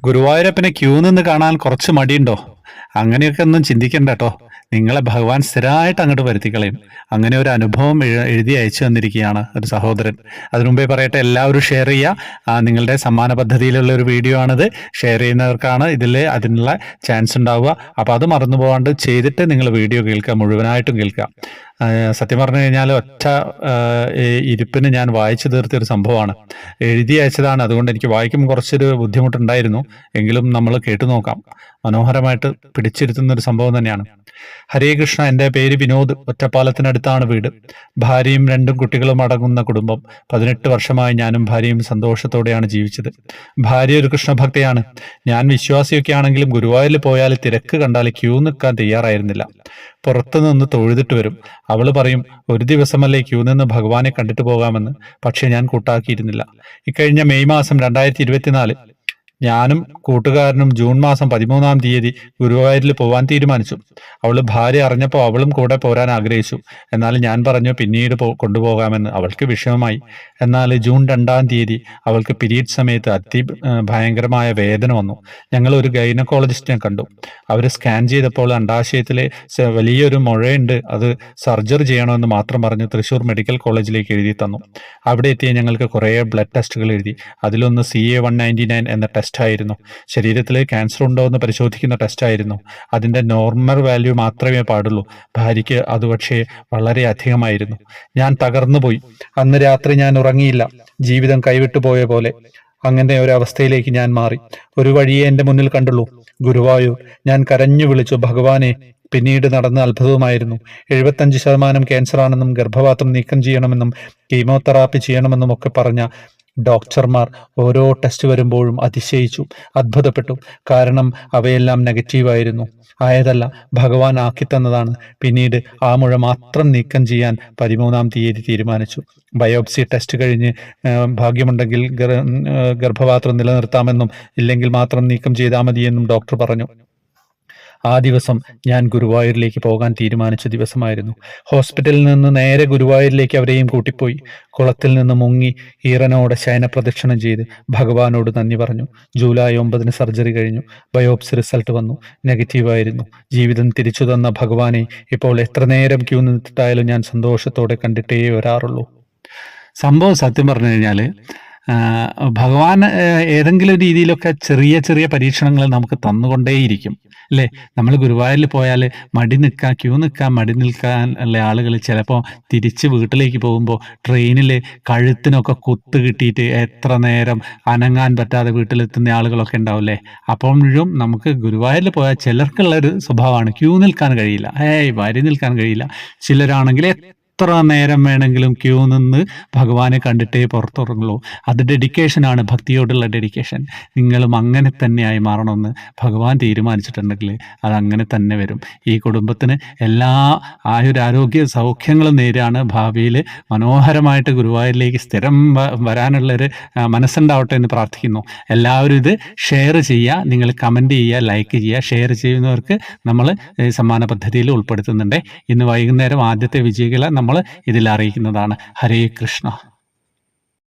ഗുരുവായൂരപ്പനെ ക്യൂ നിന്ന് കാണാൻ കുറച്ച് മടിയുണ്ടോ? അങ്ങനെയൊക്കെ ഒന്നും ചിന്തിക്കണ്ട കേട്ടോ നിങ്ങളെ ഭഗവാൻ സ്ഥിരമായിട്ട് അങ്ങോട്ട് വരുത്തിക്കളയും. അങ്ങനെ ഒരു അനുഭവം എഴു- എഴുതി അയച്ചു തന്നിരിക്കുകയാണ് ഒരു സഹോദരൻ. അതിനുമുമ്പേ പറയട്ടെ എല്ലാവരും ഷെയർ ചെയ്യുക. നിങ്ങളുടെ സമ്മാന പദ്ധതിയിലുള്ള ഒരു വീഡിയോ ആണിത്. ഷെയർ ചെയ്യുന്നവർക്കാണ് ഇതിൽ അതിനുള്ള ചാൻസ് ഉണ്ടാവുക. അപ്പോൾ അത് മറന്നു പോകാണ്ട് ചെയ്തിട്ട് നിങ്ങൾ വീഡിയോ കേൾക്കുക മുഴുവനായിട്ടും കേൾക്കുക. സത്യം പറഞ്ഞു കഴിഞ്ഞാൽ ഒറ്റ ഇരിപ്പിന് ഞാൻ വായിച്ചു തീർത്ത ഒരു സംഭവമാണ്. എഴുതി അയച്ചതാണ്. അതുകൊണ്ട് എനിക്ക് വായിക്കും കുറച്ചൊരു ബുദ്ധിമുട്ടുണ്ടായിരുന്നു. എങ്കിലും നമ്മൾ കേട്ടു നോക്കാം. മനോഹരമായിട്ട് പിടിച്ചിരുത്തുന്ന ഒരു സംഭവം തന്നെയാണ്. ഹരേ കൃഷ്ണ എന്റെ പേര് വിനോദ്. ഒറ്റപ്പാലത്തിനടുത്താണ് വീട്. ഭാര്യയും രണ്ടും കുട്ടികളും അടങ്ങുന്ന കുടുംബം. പതിനെട്ട് വർഷമായി ഞാനും ഭാര്യയും സന്തോഷത്തോടെയാണ് ജീവിച്ചത്. ഭാര്യ ഒരു കൃഷ്ണഭക്തയാണ്. ഞാൻ വിശ്വാസിയൊക്കെ ആണെങ്കിലും ഗുരുവായൂരിൽ പോയാൽ തിരക്ക് കണ്ടാൽ ക്യൂ നിൽക്കാൻ തയ്യാറായിരുന്നില്ല. പുറത്തു നിന്ന് തൊഴുതിട്ട് വരും. അവൾ പറയും ഒരു ദിവസമല്ലേ ക്യൂ നിന്ന് ഭഗവാനെ കണ്ടിട്ട് പോകാമെന്ന്. പക്ഷേ ഞാൻ കൂട്ടാക്കിയിരുന്നില്ല. ഇക്കഴിഞ്ഞ മെയ് മാസം രണ്ടായിരത്തി ഇരുപത്തിനാല് ഞാനും കൂട്ടുകാരനും ജൂൺ മാസം പതിമൂന്നാം തീയതി ഗുരുവായൂരിൽ പോവാൻ തീരുമാനിച്ചു. അവൾ ഭാര്യ അറിഞ്ഞപ്പോൾ അവളും കൂടെ പോരാൻ ആഗ്രഹിച്ചു. എന്നാൽ ഞാൻ പറഞ്ഞു പിന്നീട് കൊണ്ടുപോകാമെന്ന്. അവൾക്ക് വിഷമമായി. എന്നാൽ ജൂൺ രണ്ടാം തീയതി അവൾക്ക് പിരീഡ് സമയത്ത് അതി ഭയങ്കരമായ വേദന വന്നു. ഞങ്ങൾ ഒരു ഗൈനക്കോളജിസ്റ്റിനെ കണ്ടു. അവർ സ്കാൻ ചെയ്തപ്പോൾ അണ്ടാശയത്തിലെ വലിയൊരു മുഴയുണ്ട്. അത് സർജറി ചെയ്യണമെന്ന് മാത്രം പറഞ്ഞ് തൃശ്ശൂർ മെഡിക്കൽ കോളേജിലേക്ക് എഴുതി തന്നു. അവിടെ എത്തിയ ഞങ്ങൾക്ക് കുറേ ബ്ലഡ് ടെസ്റ്റുകൾ എഴുതി. അതിലൊന്ന് C A one ninety nine എന്ന ടെസ്റ്റ് ആയിരുന്നു. ശരീരത്തിൽ ക്യാൻസർ ഉണ്ടോ എന്ന് പരിശോധിക്കുന്ന ടെസ്റ്റ് ആയിരുന്നു. അതിന്റെ നോർമൽ വാല്യൂ മാത്രമേ പാടുള്ളൂ. ഭാര്യയ്ക്ക് അത് പക്ഷേ വളരെ അധികമായിരുന്നു. ഞാൻ തകർന്നുപോയി. അന്ന് രാത്രി ഞാൻ ഉറങ്ങിയില്ല. ജീവിതം കൈവിട്ടു പോയ പോലെ. അങ്ങനെ ഒരു അവസ്ഥയിലേക്ക് ഞാൻ മാറി. ഒരു വഴിയെ എന്റെ മുന്നിൽ കണ്ടുള്ളൂ. ഗുരുവായൂർ. ഞാൻ കരഞ്ഞു വിളിച്ചു. ഭഗവാനെ പിന്നീട് നടന്ന അത്ഭുതവുമായിരുന്നു. എഴുപത്തഞ്ച് ശതമാനം ക്യാൻസറാണെന്നും ഗർഭപാത്രം നീക്കം ചെയ്യണമെന്നും കീമോതെറാപ്പി ചെയ്യണമെന്നും ഒക്കെ പറഞ്ഞ ഡോക്ടർമാർ ഓരോ ടെസ്റ്റ് വരുമ്പോഴും അതിശയിച്ചു അത്ഭുതപ്പെട്ടു. കാരണം അവയെല്ലാം നെഗറ്റീവായിരുന്നു ആയതല്ല ഭഗവാൻ ആക്കി തന്നതാണ്. പിന്നീട് ആ മുഴ മാത്രം നീക്കം ചെയ്യാൻ പതിമൂന്നാം തീയതി തീരുമാനിച്ചു. ബയോപ്സി ടെസ്റ്റ് കഴിഞ്ഞ് ഭാഗ്യമുണ്ടെങ്കിൽ ഗർഭപാത്രം നിലനിർത്താമെന്നും ഇല്ലെങ്കിൽ മാത്രം നീക്കം ചെയ്താൽ മതിയെന്നും ഡോക്ടർ പറഞ്ഞു. ആ ദിവസം ഞാൻ ഗുരുവായൂരിലേക്ക് പോകാൻ തീരുമാനിച്ച ദിവസമായിരുന്നു. ഹോസ്പിറ്റലിൽ നിന്ന് നേരെ ഗുരുവായൂരിലേക്ക് അവരെയും കൂട്ടിപ്പോയി. കുളത്തിൽ നിന്ന് മുങ്ങി ഈറനോടെ ശയന പ്രദക്ഷിണം ചെയ്ത് ഭഗവാനോട് നന്ദി പറഞ്ഞു. ജൂലൈ ഒമ്പതിന് സർജറി കഴിഞ്ഞു. ബയോപ്സി റിസൾട്ട് വന്നു. നെഗറ്റീവായിരുന്നു ജീവിതം തിരിച്ചു തന്ന ഭഗവാനെ ഇപ്പോൾ എത്ര നേരം ക്യൂ നിന്നിട്ടായാലും ഞാൻ സന്തോഷത്തോടെ കണ്ടിട്ടേ വരാറുള്ളൂ. സംഭവം സത്യം പറഞ്ഞു കഴിഞ്ഞാൽ ഭഗവാൻ ഏതെങ്കിലും രീതിയിലൊക്കെ ചെറിയ ചെറിയ പരീക്ഷണങ്ങൾ നമുക്ക് തന്നുകൊണ്ടേയിരിക്കും. അല്ലേ? നമ്മൾ ഗുരുവായൂരിൽ പോയാൽ മടി നിൽക്കാൻ ക്യൂ നിൽക്കാൻ മടി നിൽക്കാൻ ഉള്ള ആളുകൾ ചിലപ്പോൾ തിരിച്ച് വീട്ടിലേക്ക് പോകുമ്പോൾ ട്രെയിനിൽ കഴുത്തിനൊക്കെ കുത്ത് കിട്ടിയിട്ട് എത്ര നേരം അനങ്ങാൻ പറ്റാതെ വീട്ടിലെത്തുന്ന ആളുകളൊക്കെ ഉണ്ടാവില്ലേ അപ്പോഴും നമുക്ക് ഗുരുവായൂരിൽ പോയാൽ ചിലർക്കുള്ള ഒരു സ്വഭാവമാണ് ക്യൂ നിൽക്കാൻ കഴിയില്ല. ഏയ് വരി നിൽക്കാൻ കഴിയില്ല. ചിലരാണെങ്കിൽ എത്ര നേരം വേണമെങ്കിലും ക്യൂ നിന്ന് ഭഗവാനെ കണ്ടിട്ടേ പുറത്തിറങ്ങുള്ളൂ. അത് ഡെഡിക്കേഷനാണ് ഭക്തിയോടുള്ള ഡെഡിക്കേഷൻ നിങ്ങളും അങ്ങനെ തന്നെയായി മാറണമെന്ന് ഭഗവാൻ തീരുമാനിച്ചിട്ടുണ്ടെങ്കിൽ അത് അങ്ങനെ തന്നെ വരും. ഈ കുടുംബത്തിന് എല്ലാ ആയുരാരോഗ്യ സൗഖ്യങ്ങളും നേരാണ് ഭാവിയിൽ മനോഹരമായിട്ട് ഗുരുവായൂരിലേക്ക് സ്ഥിരം വരാനുള്ളൊരു മനസ്സുണ്ടാവട്ടെ എന്ന് പ്രാർത്ഥിക്കുന്നു. എല്ലാവരും ഇത് ഷെയർ ചെയ്യുക നിങ്ങൾ കമന്റ് ചെയ്യുക ലൈക്ക് ചെയ്യുക ഷെയർ ചെയ്യുന്നവർക്ക് നമ്മൾ സമ്മാന പദ്ധതിയിൽ ഉൾപ്പെടുത്തുന്നുണ്ട്. ഇന്ന് വൈകുന്നേരം ആദ്യത്തെ വിജയികളെ നമ്മൾ ഇതിൽ അറിയിക്കുന്നതാണ്. ഹരേ കൃഷ്ണ.